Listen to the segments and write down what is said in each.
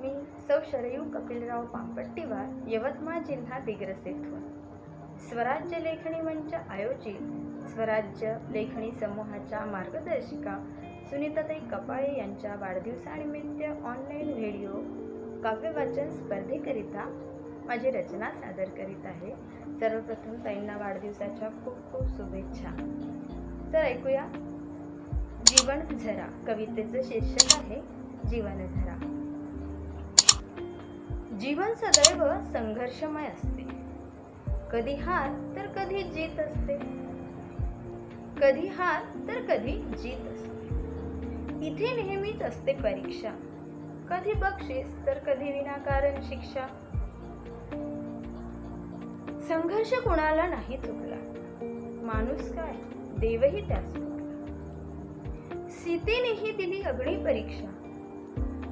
मी सौ शरयू कपिलराव पापट्टीवार यवतमाळ जिल्हा दिग्रस येथून स्वराज्य लेखणी मंच आयोजित स्वराज्य लेखणी समूहाच्या मार्गदर्शिका सुनीताताई कपाळे यांच्या वाढदिवसानिमित्त ऑनलाईन व्हिडिओ काव्यवाचन स्पर्धेकरिता माझी रचना सादर करीत आहे. सर्वप्रथम ताईंना वाढदिवसाच्या खूप खूप शुभेच्छा. तर ऐकूया. जीवन झरा कवितेचं शीर्षक आहे जीवन झरा. जीवन सदैव संघर्षमय असते. कधी हार तर कधी जीत असते. कधी हार तर कधी जीत असते. इथे नेहमीच असते परीक्षा. कधी बक्षीस तर कधी विनाकारण शिक्षा. संघर्ष कोणाला नाही चुकला. माणूस काय? देवही त्यास सीतेनेही दिली अग्निपरीक्षा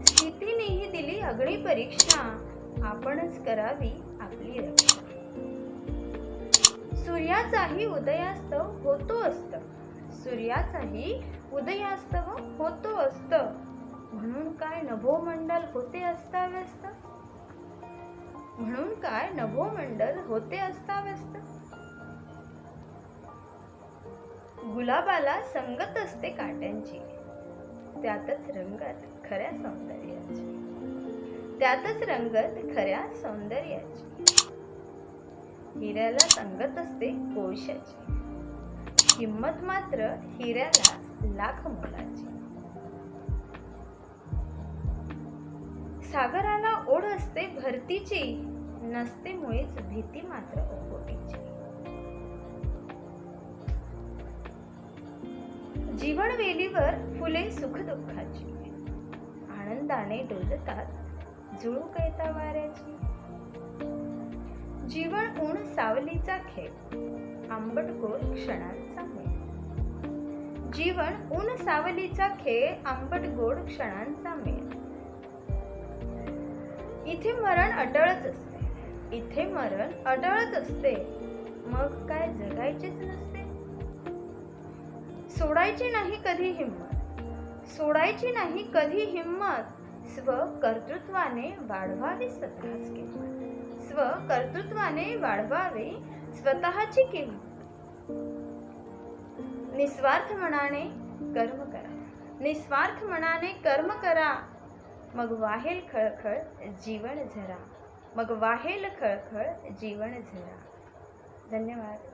सीतेनेही दिली अग्निपरीक्षा परीक्षा. आपणच करावी आपली रक्षा. सूर्याचाही उदयास्त होतो असत. सूर्याचाही उदयास्त होतो असत. म्हणून काय नभोमंडल होते अस्ताव्यस्त? म्हणून काय नभोमंडल होते अस्ताव्यस्त? गुलाबाला संगत असते काट्यांची. त्यातच रंगत खऱ्या सौंदर्याची. त्यातच रंगत खऱ्या सौंदर्याची. हिऱ्याला संगत असते कोशाची. किंमत मात्र हिऱ्याला लाख मोलाची. सागराला ओढ असते भरतीची नसते मुळेच भीती मात्र जीवन वेलीवर फुले सुख दुःखाची आनंदाने डोलतात जुळू कैता वाऱ्याची? जीवन ऊन सावलीचा खेळ आंबट गोड क्षणांचा मेळ. जीवन ऊन सावलीचा खेळ आंबट गोड क्षणांचा मेळ. इथे मरण अटळच असते इथे मरण अटळच असते. मग काय जगायचेच नसते. सोडायची नाही कधी हिंमत सोडायची नाही कधी हिंमत. स्व कर्तृत्वाने वाढवावी स्वतःच किंमत. स्व कर्तृत्वाने स्वतःची किंमत. निस्वार्थ मनाने कर्म करा. निस्वार्थ मनाने कर्म करा. मग वाहेल खळखळ जीवन झरा. मग वाहेल खळखळ जीवन झरा. धन्यवाद.